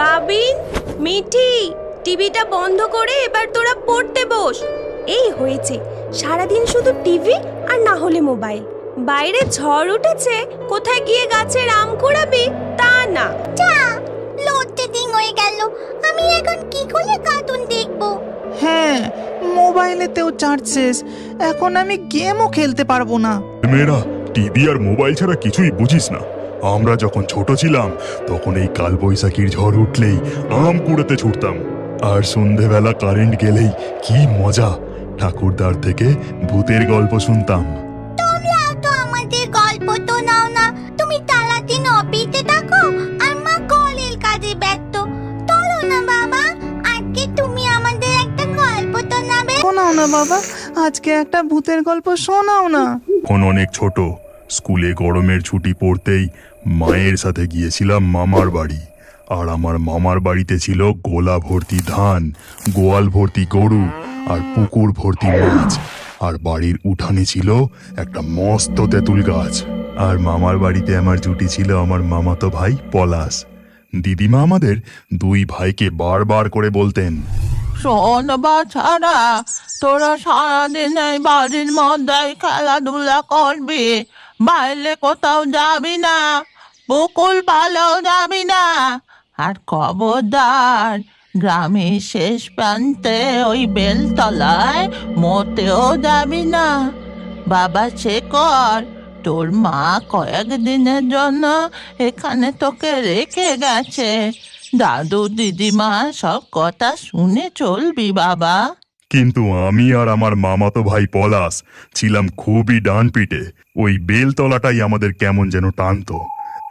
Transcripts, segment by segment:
বাবিন মিঠি টিভিটা বন্ধ করে এবার তোরা পড়তে বস। এই হয়েছে সারাদিন শুধু টিভি আর না হলে মোবাইল। বাইরে ঝড় উঠেছে কোথায় গিয়ে গাছের আম কুড়াবি তা না। যা লোডশেডিং হয়ে গেল। আমি এখন কি করে কার্টুন দেখব? হ্যাঁ মোবাইলেতেও চার্জ শেষ। এখন আমি গেমও খেলতে পারব না। মেয়েরা টিভি আর মোবাইল ছাড়া কিছুই বুঝিস না। আমরা যখন ছোট ছিলাম তখন এই কালবৈশাখীর ঝড় উঠলেই আম কুড়াতে ছুটতাম। আর সন্ধেবেলা কারেন্ট গেলেই কি মজা। ঠাকুরদার থেকে ভূতের গল্প শুনতাম। তোমরাও তো আমাদের গল্প তো নাও না। তুমি সারাদিন অফিসে থাকো আর মা কলের কাজে ব্যস্ত। চলো না বাবা আজকে তুমি আমাদের একটা গল্প তো নাবে। শোনাও না বাবা আজকে একটা ভূতের গল্প শোনাও না। তখন অনেক ছোট স্কুলে গরমের ছুটি পড়তেই মায়ের সাথে গিয়েছিলাম মামার বাড়ি। আর আমার মামার বাড়িতে ছিল গোলা ভর্তি ধান, গোয়াল ভর্তি গরু আর পুকুর ভর্তি মাছ। আর বাড়ির উঠানে ছিল একটা মস্ত তেঁতুল গাছ। আর মামার বাড়িতে আমার জুটি ছিল আমার মামাতো ভাই পলাশ। দিদিমা আমাদের দুই ভাইকে বারবার করে বলতেন, শোন বাছারা, তোরা সারাদিন এই বাড়ির মধ্যে খেলাধুলা করবি, বাইরে কোথাও যাবি না। পুকুল পালেও যাবি না, আর খবরদার গ্রামের শেষ প্রান্তে ওই বেলতলায় মোটেও যাবি না। বাবা শেখর তোর মা কয়েকদিনের জন্য এখানে তোকে রেখে গেছে। দাদু, দিদিমা, সব কথা শুনে চলবি বাবা। কিন্তু আমি আর আমার মামাতো ভাই পলাশ ছিলাম খুবই ডান পিটে ওই বেলতলাটাই আমাদের কেমন যেন টানতো।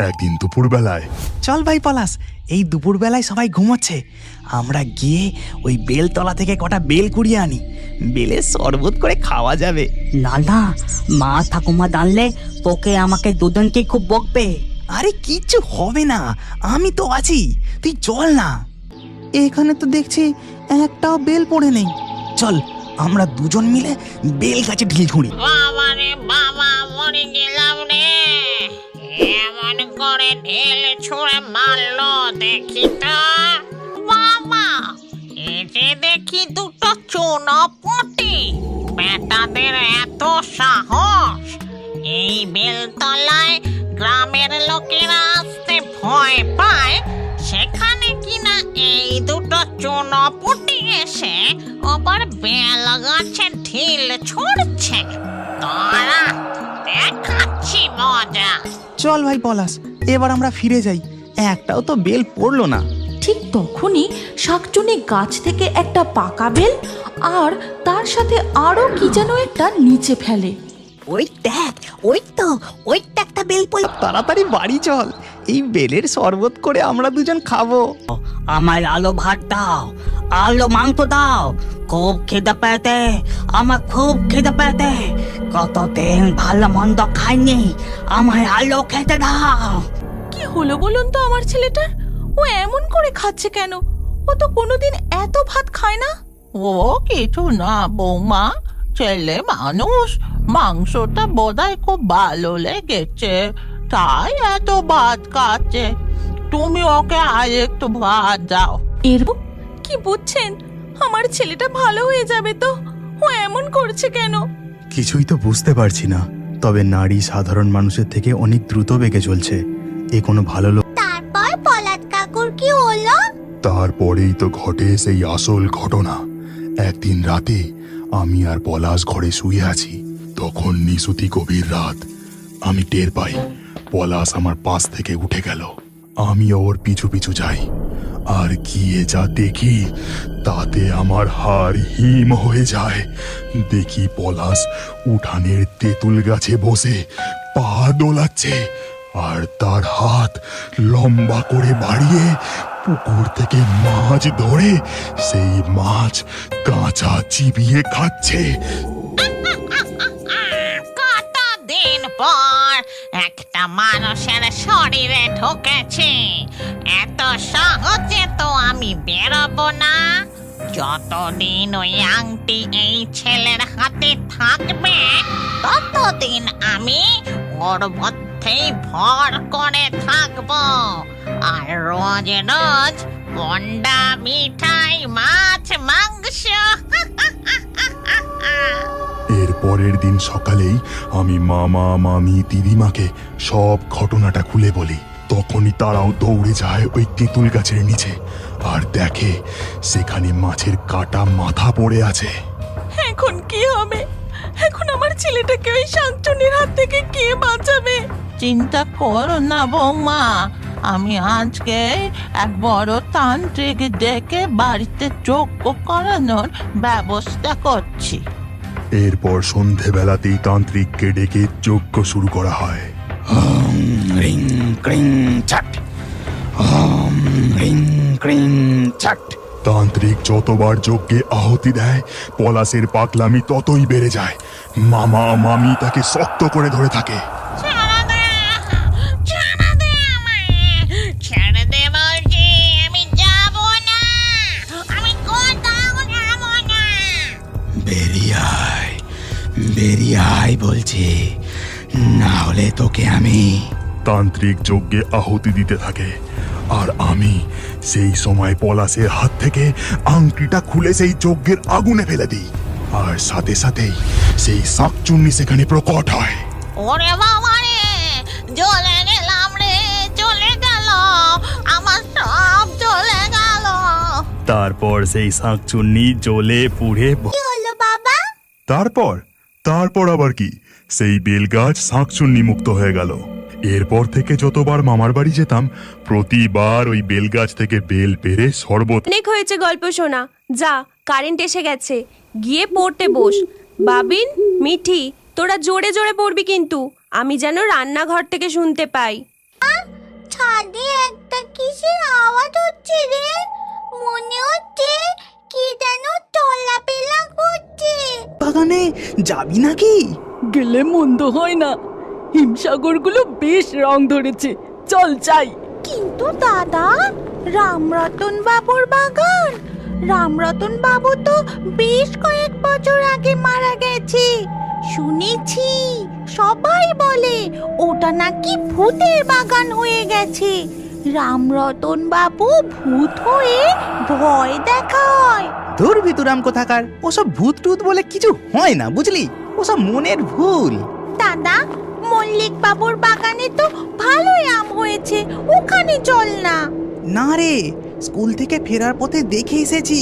একদিন দুপুরবেলায়। চল ভাই পলাশ এই দুপুরবেলায় সবাই ঘুমোচ্ছে। আমরা গিয়ে ওই বেলতলা থেকে কটা বেল কুড়িয়ে আনি। বেলের শরবত করে খাওয়া যাবে। না না মা ঠাকুমা জানলে তোকে আমাকে দুজনকে খুব বকবে। আরে কিচ্ছু হবে না আমি তো আছি তুই চল না। এখানে তো দেখছি একটাও বেল পড়ে নেই। চল আমরা দুজন মিলে বেল গাছে ঢিল ছুঁড়ি। বাবা। করে ঢেল ছুঁড়ে মারলো দেখি তো। বাবা যে দেখি দুটো চুনপটি বেটাদের এত সাহস। এই বেলতলায় গ্রামের লোকেরা আসতে ভয় পায়। সেখানে কিনা এই দুটো চুনপুটি এসে আবার বেল গাছে ঢিল ছড়ছে। তারা দেখাচ্ছি মজা। চল ভাই, পলাশ। এবার আমরা ফিরে যাই। একটাও তো বেল পড়ল না। ঠিক তখনই শাকচুনি গাছ থেকে একটা পাকা বেল আর তার সাথে আরও কি যেন একটা নিচে ফেলে। ওই দেখ ওই তো ওইটা একটা বেল পড়ল তাড়াতাড়ি বাড়ি চল। এই বেলের শরবত করে আমরা দুজন খাব। আমার আলো ভাত দাও আলো মাংস দাও খুব খিদে পেতে আমার খুব খিদে পেতে কতদিন ভালো মন্দ খাইনি আমার আলো খেতে দাও। কি হলো বলুন তো আমার ছেলেটা? ও এমন করে খাচ্ছে কেন? ও তো কোনোদিন এত ভাত খায় না? ও কিছু না বৌমা। ছেলে মানুষ মাংসটা বোধহয় খুব ভালো লেগেছে। তাই এত ভাত খাচ্ছে। তুমি ওকে আর একটু ভাত দাও। এর কি বুঝছেন? আমার ছেলেটা ভালো হয়ে যাবে তো? ও এমন করছে কেন? কিছুই তো বুঝতে পারছি না। তবে নারী সাধারণ মানুষের থেকে অনেক দ্রুত বেগে চলছে। এ কোনো ভালো লোক তারপর পলাদ কাকুর কি হলো? তারপরেই তো ঘটে সেই আসল ঘটনা। একদিন রাতে আমি আর পলাশ ঘরে শুয়ে আছি। তখন নিশুতি গভীর রাত। আমি টের পাই, পলাশ আমার পাশ থেকে উঠে গেল। আমি ওর পিছু পিছু যাই। আর গিয়ে যা দেখি, তাতে আমার হাড় হিম হয়ে যায়। দেখি পলাশ উঠানের তেঁতুল গাছে বসে, পা দোলাচ্ছে আর তার হাত লম্বা করে বাড়িয়ে পুকুর থেকে মাছ ধরে সেই মাছ কাঁচা চিবিয়ে খাচ্ছে। মানুষের শরীরে ঢুকেছে। এত সহজে তো আমি বেরোবো না। যতদিন ওই আংটি এই ছেলের হাতে থাকবে, ততদিন আমি ওর মধ্যেই ভর করে থাকব। আর রোজ রোজ পন্ডা মিঠাই, মাছ, মাংস এর পরের দিন সকালেই আমি মামা মামি দিদিমাকে সব ঘটনাটা খুলে বলি। তখনই তারাও দৌড়ে যায় ওই তেঁতুল গাছের নিচে আর দেখে সেখানে মাছের কাটা মাথা পড়ে আছে। এখন কি হবে? এখন আমার ছেলেটাকে ওই শাকচুনির হাত থেকে কে বাঁচাবে? চিন্তা করো না বৌমা আমি আজকে এক বড় তান্ত্রিক ডেকে বাড়িতে যোগ্য করানোর ব্যবস্থা করছি এরপর সন্ধেবেলাতেই তান্ত্রিককে ডেকে যজ্ঞ শুরু করা হয়। ওম রিং ক্রিং ছাট। ওম রিং ক্রিং ছাট। তান্ত্রিক যতবার যজ্ঞে আহতি দেয় পলাশের পাকলামি ততই বেড়ে যায়। মামা মামি তাকে শক্ত করে ধরে থাকে। আমি তান্ত্রিক যজ্ঞে আহুতি দিতে থাকে। আর আমি সেই সময় পলাশের হাত থেকে আংটিটা খুলে সেই যজ্ঞের আগুনে ফেলে দিই। আর সাথে সাথেই সেই শাকচুন্নি সেখানে প্রকট হয়। ওরে বাবা রে জ্বলে গেলাম রে চলে গেল আমার সব চলে গেল। তারপর সেই শাঁকচুন্নি জ্বলে পুড়ে কি হলো বাবা? তারপর? তারপর আবার কি? সেই বেলগাছ শাঁকচুন্নি মুক্ত হয়ে গেল। এরপর থেকে যতবার মামার বাড়ি যেতাম প্রতিবার ওই বেলগাছ থেকে বেল পেরে শরবত অনেক হয়েছে গল্প শোনা। যা কারেন্ট এসে গেছে। গিয়ে পড়তে বস। বাবিন মিঠি তোরা জোরে জোরে পড়বি কিন্তু। আমি যেন রান্নাঘর থেকে শুনতে পাই। ছাদে একটা কিসের আওয়াজ হচ্ছে রে? মনে হচ্ছে কি যেন চলাফেরা করছে। বাগানে যাবি নাকি? গেলে মন্দ হয় না। হিমসাগরগুলো বেশ রং ধরেছে। চল যাই। কিন্তু দাদা রামরতন বাবুর বাগান। রামরতন বাবু তো বেশ কয়েক বছর আগে মারা গেছে। শুনেছি সবাই বলে ওটা নাকি ভূতের বাগান হয়ে গেছে। রামরতন বাবু ভূত হয়ে ভয় দেখায়। তোর ভিতরাম কোথাকার ওসব ভূত টুত বলে কিছু হয় না বুঝলি? ওসব মনের ভুল। দাদা মল্লিক বাবুর বাগানে তো ভালোই আম হয়েছে ওখানে চল না। না রে স্কুল থেকে ফেরার পথে দেখে এসেছি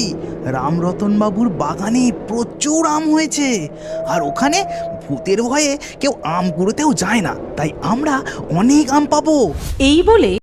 রামরতন বাবুর বাগানে প্রচুর আম হয়েছে। আর ওখানে ভূতের ভয়ে কেউ আম কুড়োতেও যায় না তাই আমরা অনেক আম পাবো। এই বলে